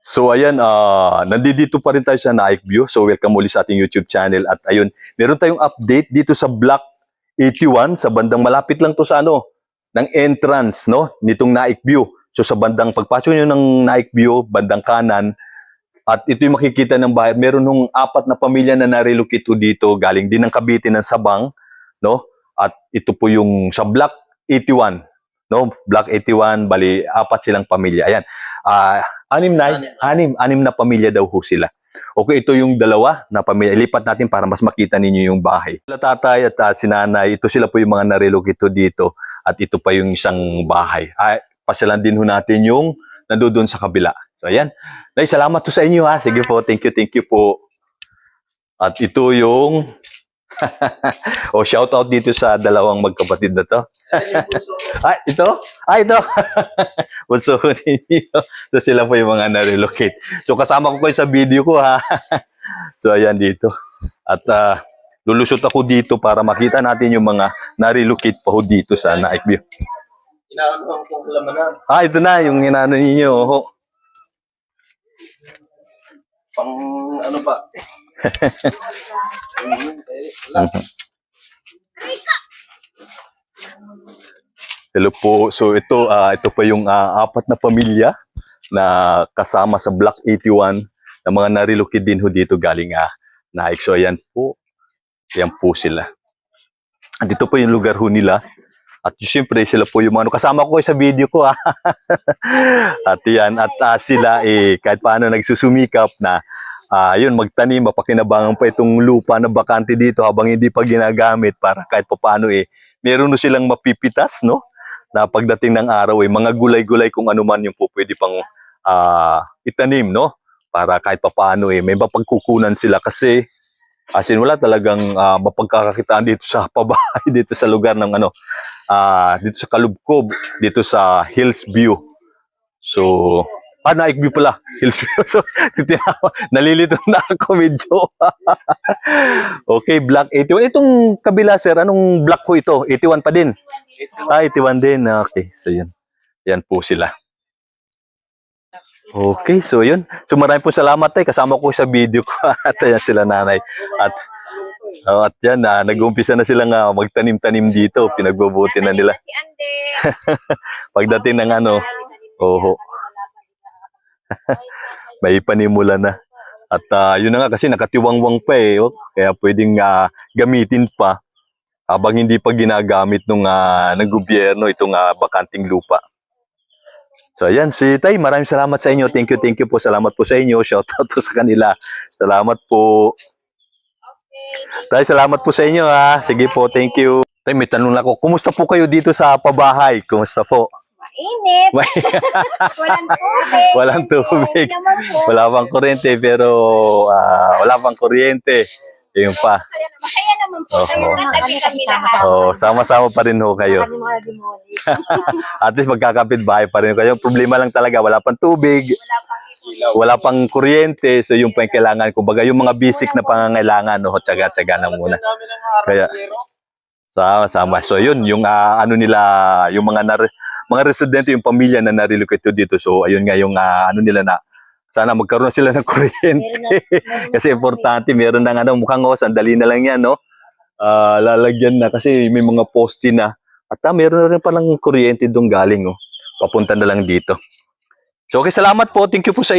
So ayan, ah nandito pa rin tayo sa Naik View. So welcome muli sa ating YouTube channel. At ayun, meron tayong update dito sa Block 81 sa bandang malapit lang to sa ano, ng entrance no, nitong Naik View. So sa bandang pagpasok nyo ng Naik View, bandang kanan, at ito yung makikita ng bahay. Meron nung apat na pamilya na narelocate to dito, galing din ng Cavite ng Sabang, no? At ito po yung sa Block 81, no? Block 81, bali apat silang pamilya. Ayan. Ah, anim na, anim, anim na pamilya daw ho sila. Okay, ito yung dalawa na pamilya. Ilipat natin para mas makita ninyo yung bahay. Sila tatay at uh, sinanay, ito sila po yung mga narelocate to dito at ito pa yung isang bahay. Ay, pasyalan din ho natin yung nandoon sa kabila. So, ayan. Nay, salamat to sa inyo ha. Sige po, thank you, thank you po. At ito yung o shout out dito sa dalawang magkapatid na to. Ay, ito? Ay, ito. Bunso ko ninyo. So sila po yung mga na-relocate. So kasama ko kayo sa video ko ha. so ayan dito. At ah, lulusot ako dito para makita natin yung mga na-relocate pa ho dito sa Naik View. Inaano ko kung lamanan. Ah, ito na yung inano ninyo. Ho. Pang ano pa? Hello po. So ito ah ito pa yung ah, apat na pamilya na kasama sa Block 81 na mga narilocate din ho dito galing ah, Naik. So ayan po. Ayan po sila. At ito po yung lugar ho nila. At siyempre sila po yung mga ano, kasama ko sa video ko ah. at yan at ah, sila eh kahit paano nagsusumikap na ah yun magtanim mapakinabangan pa itong lupa na bakante dito habang hindi pa ginagamit para kahit paano eh meron silang mapipitas no? Na pagdating ng araw eh mga gulay-gulay kung ano man yung po pwede pang ah, itanim no? Para kahit papaano eh may mapagkukunan sila kasi as in wala talagang ah, mapagkakakitaan dito sa pabahay dito sa lugar ng ano ah, dito sa Kalubkob dito sa Hills View. So ah Naik View pala Hills View so tinawa, nalilito na ako medyo okay block 81 itong kabila sir anong block ko ito 81 pa din Ah, 81 din. Okay, so yun. Yan po sila. Okay, so yun. So maraming po salamat tay. Kasama ko sa video ko. At ayan sila nanay. At oh, at yan, ah, nag-uumpisa na silang ah, magtanim-tanim dito. Pinagbubuti na nila. Si Ande. Pagdating ng ano, oho, may panimula na. At ah, yun na nga kasi nakatiwangwang pa eh. Oh. Kaya pwedeng ah, gamitin pa habang hindi pa ginagamit nung ah, ng gobyerno itong ah, bakanting lupa. So ayan, si Tay, maraming salamat sa inyo. Thank you, thank you po. Salamat po sa inyo. Shout out to sa kanila. Salamat po. Tay, salamat po sa inyo ha. Sige po, thank you. Tay, may tanong ako. Kumusta po kayo dito sa pabahay? Kumusta po? Mainit. Walang tubig. Walang tubig. Wala pang kuryente pero ah, wala pang kuryente. Yun pa. Naman, po. Kami lahat. Oh, sama-sama pa rin ho kayo. At least magkakapit bahay pa rin kayo. Problema lang talaga, wala pang tubig, Wala pang kuryente. So yung pa yung kailangan, kumbaga yung mga basic na pangangailangan, no, tsaga-tsaga na muna. Kaya-. Sama-sama. So yun, yung ah, ano nila, yung mga nar- mga residente, yung pamilya na narilocate to dito. So ayun nga yung ah, ano nila na, sana magkaroon sila ng kuryente. Kasi importante, meron ng ano, mukhang oh, sandali na lang yan, no? Ah, lalagyan na kasi may mga poste na. At ah, meron na rin palang kuryente doon galing, oh. Papunta na lang dito. So, okay, salamat po. Thank you po sa.